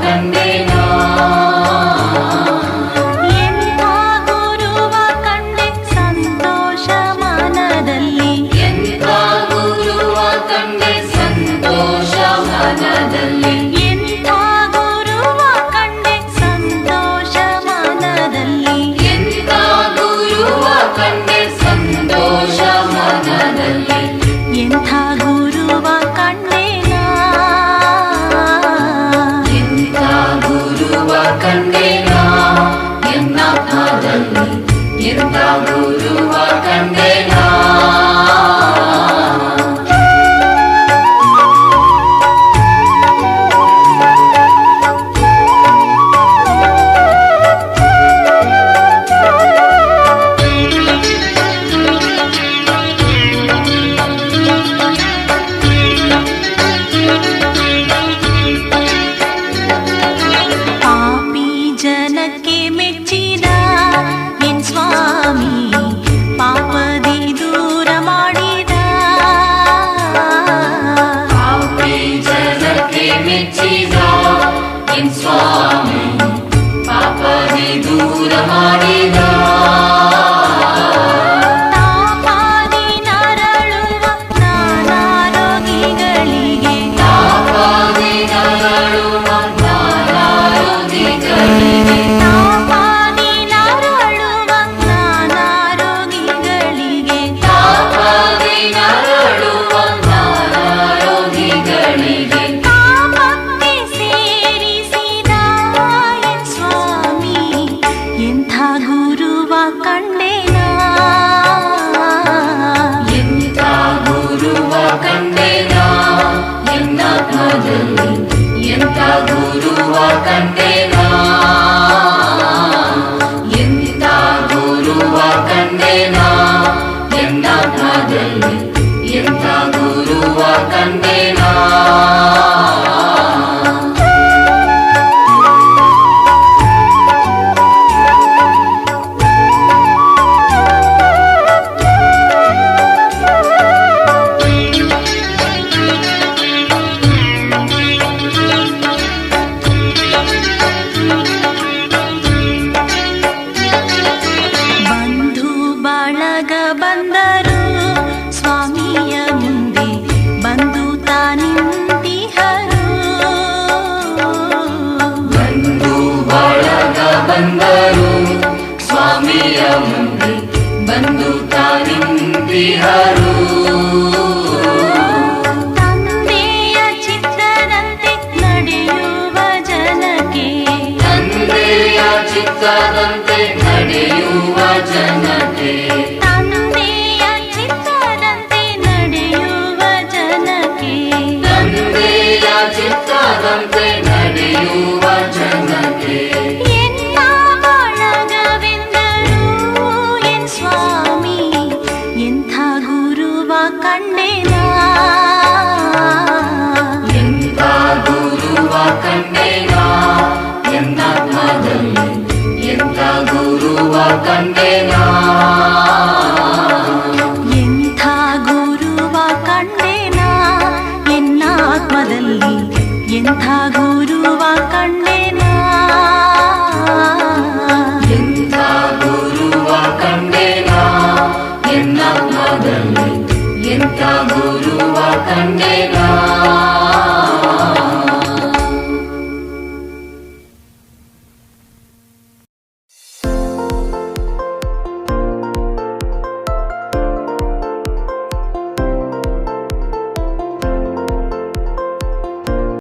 the கண்டேனா என்ன காதலி இருந்தா குருவா கண்டேனா in slow. ಮುಂದೆ ಬಂದು ತಾನಿಂತಿಹರು ತಂದೆಯ ಚಿತ್ತದಂತೆ ನಡೆಯುವ ಜನಕ್ಕೆ ತಂದೆಯ ಚಿತ್ತದಂತೆ ನಡೆಯುವ ಜನತೆ ಕಂಡೇನಾ ಎಂಥ ಗುರುವ ಕಂಡೇನಾ ಎನ್ನ ಆತ್ಮದಲ್ಲಿ ಎಂಥ ಗುರುವ ಕಂಡೇನಾ ಎಂಥ ಗುರುವ ಕಂಡೇನಾ ಎನ್ನ ಆತ್ಮದಲ್ಲಿ ಎಂಥ ಗುರುವ ಕಂಡೇನಾ